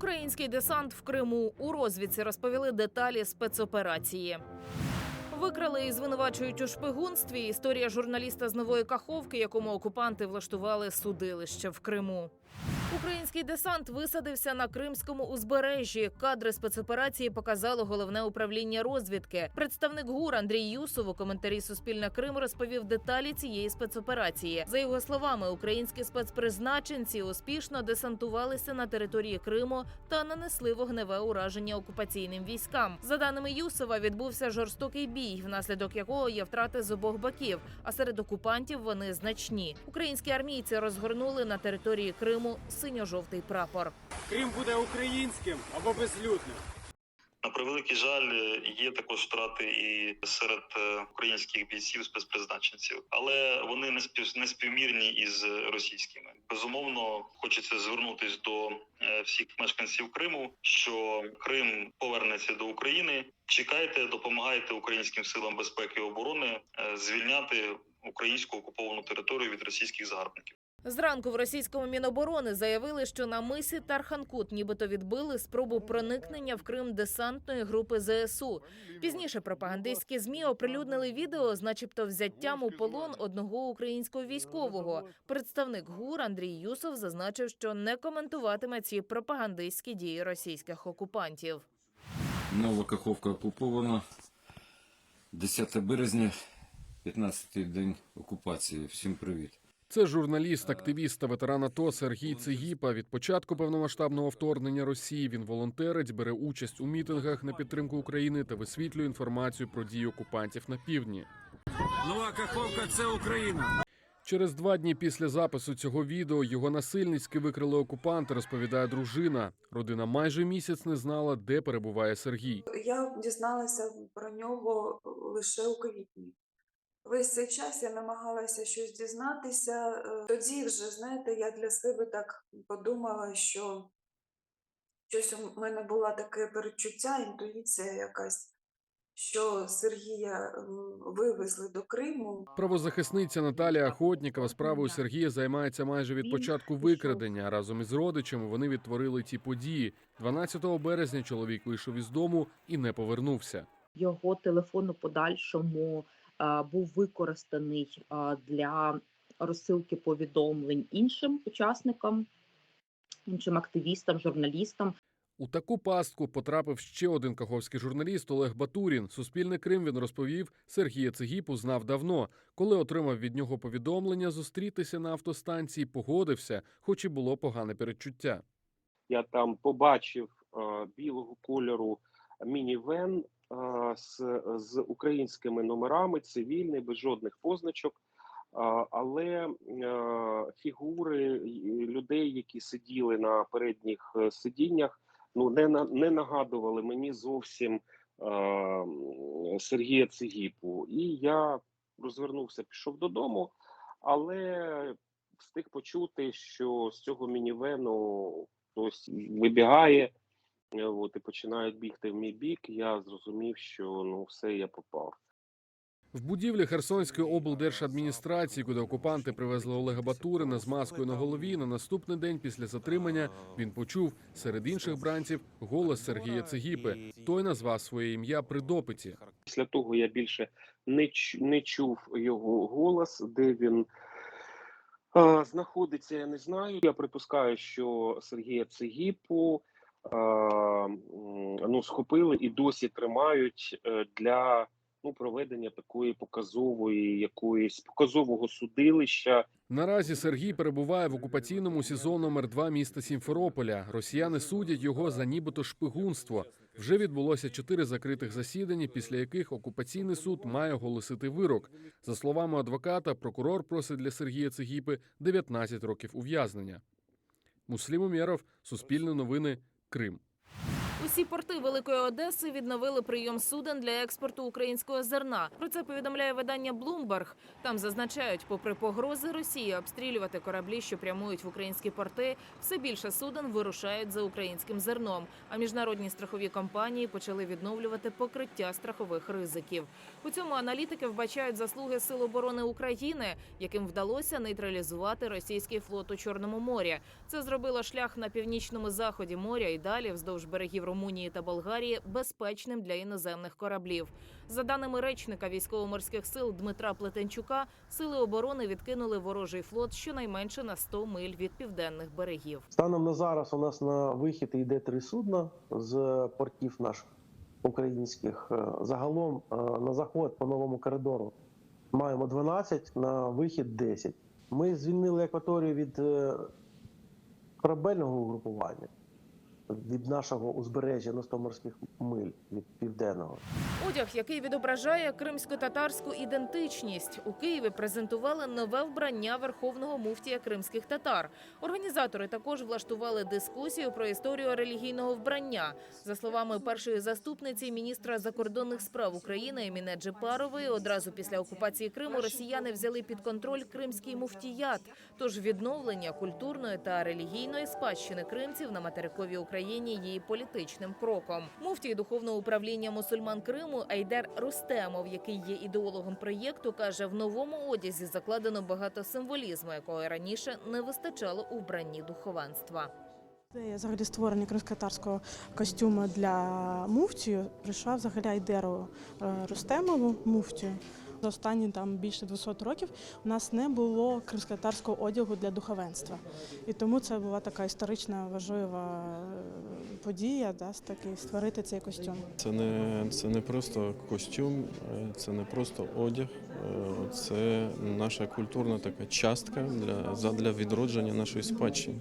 Український десант в Криму у розвідці розповіли деталі спецоперації. Викрали і звинувачують у шпигунстві. Історія журналіста з нової каховки, якому окупанти влаштували судилище в Криму. Український десант висадився на кримському узбережжі. Кадри спецоперації показало головне управління розвідки. Представник ГУР Андрій Юсов у коментарі Суспільне Крим розповів деталі цієї спецоперації. За його словами, українські спецпризначенці успішно десантувалися на території Криму та нанесли вогневе ураження окупаційним військам. За даними Юсова, відбувся жорстокий бій, внаслідок якого є втрати з обох боків. А серед окупантів вони значні. Українські армійці розгорнули на території Криму синьо-жовтий прапор. Крим буде українським або безлюдним. На превеликий жаль, є також втрати і серед е, українських бійців спецпризначенців, але вони не спів не співмірні із російськими. Безумовно, хочеться звернутись до е, всіх мешканців Криму, що Крим повернеться до України. Чекайте, допомагайте українським силам безпеки і оборони е, звільняти українську окуповану територію від російських загарбників. Зранку в російському міноборони заявили, що на мисі Тарханкут нібито відбили спробу проникнення в Крим десантної групи ЗСУ. Пізніше пропагандистські змі оприлюднили відео з, начебто, взяттям у полон одного українського військового. Представник ГУР Андрій Юсов зазначив, що не коментуватиме ці пропагандистські дії російських окупантів. Нова Каховка окупована. 10 березня, 15-й день окупації. Всім привіт. Це журналіст, активіст та ветеран АТО Сергій Цигіпа. Від початку повномасштабного вторгнення Росії він волонтерить, бере участь у мітингах на підтримку України та висвітлює інформацію про дії окупантів на півдні. Нова Каховка це Україна. Через два дні після запису цього відео його насильницьки викрили окупанти, розповідає дружина. Родина майже місяць не знала, де перебуває Сергій. Я дізналася про нього лише у квітні. Весь цей час я намагалася щось дізнатися. Е, Тоді вже, знаєте, я для себе так подумала, що щось у мене було таке перечуття, інтуїція якась, що Сергія вивезли до Криму. Правозахисниця Наталія Охотнікова справою Сергія займається майже від початку викрадення. Разом із родичами вони відтворили ті події. 12 березня чоловік вийшов із дому і не повернувся. його телефон у подальшому був використаний е, для розсилки повідомлень іншим учасникам, іншим активістам, журналістам. У таку пастку потрапив ще один каховський журналіст Олег Батурін. Суспільне Крим він розповів, Сергія Цигіпу знав давно. Коли отримав від нього повідомлення зустрітися на автостанції, погодився, хоч і було погане передчуття. я там побачив е, білого кольору мінівен е, з, з українськими номерами, цивільний, без жодних позначок. Але фігури людей, які сиділи на передніх е, сидіннях, ну не не нагадували мені зовсім Сергія Цигіпу. І я розвернувся, пішов додому, але встиг почути, що з цього мінівену хтось вибігає, от, і починають бігти в мій бік. Я зрозумів, що ну все, я попав. В будівлі Херсонської облдержадміністрації, куди окупанти привезли Олега Батурина з маскою на голові. На наступний день після затримання він почув серед інших бранців голос Сергія Цигіпи. Той назвав своє ім'я при допиті. Після того я більше не, не чув його голос, де він е, знаходиться, я не знаю. Я припускаю, що Сергія Цигіпу е, м, ну, схопили і досі тримають е, для ну, проведення такої показової якоїсь показового судилища. Наразі Сергій перебуває в окупаційному СІЗО номер 2 міста Сімферополя. Росіяни судять його за нібито шпигунство. Вже відбулося чотири закритих засідання, після яких окупаційний суд має оголосити вирок. За словами адвоката, прокурор просить для Сергія Цигіпи 19 років ув'язнення. Муслім Умєров, Суспільне новини, Крим. Усі порти Великої Одеси відновили прийом суден для експорту українського зерна. Про це повідомляє видання Bloomberg. Там зазначають, попри погрози Росії обстрілювати кораблі, що прямують в українські порти, все більше суден вирушають за українським зерном. А міжнародні страхові компанії почали відновлювати покриття страхових ризиків. У цьому аналітики вбачають заслуги Сил оборони України, яким вдалося нейтралізувати російський флот у Чорному морі. Це зробило шлях на північному заході моря і далі вздовж берегів Румунії та Болгарії безпечним для іноземних кораблів. За даними речника військово-морських сил Дмитра Плетенчука, сили оборони відкинули ворожий флот щонайменше на 100 миль від південних берегів. Станом на зараз у нас на вихід йде три судна з портів наших українських. Е, Загалом е, на заход по новому коридору маємо 12, на вихід 10. Ми звільнили акваторію від е, корабельного угрупування, від нашого узбережжя на 100 морських миль від південного. Одяг, який відображає кримсько-татарську ідентичність, у Києві презентували нове вбрання верховного муфтія кримських татар. Організатори також влаштували дискусію про історію релігійного вбрання. За словами першої заступниці міністра закордонних справ України Еміне Джипарової, одразу після окупації Криму росіяни взяли під контроль кримський муфтіят. Тож відновлення культурної та релігійної спадщини кримців на материковій Україні є політичним кроком. Муфтій духовного управління мусульман Криму Айдер Рустемов, який є ідеологом проєкту, каже: в новому одязі закладено багато символізму, якого раніше не вистачало у вбранні духовенства. Ідея взагалі створення кримськотарського костюму для муфтію прийшла взагалі Айдеру е, Рустемову муфтію. За останні там більше 200 років у нас не було кримськотарського одягу для духовенства. І тому це була така історична важлива е, подія, да, таки створити цей костюм. Це не, це не просто костюм, е, це не просто одяг, е, це наша культурна така частка для, задля відродження нашої спадщини.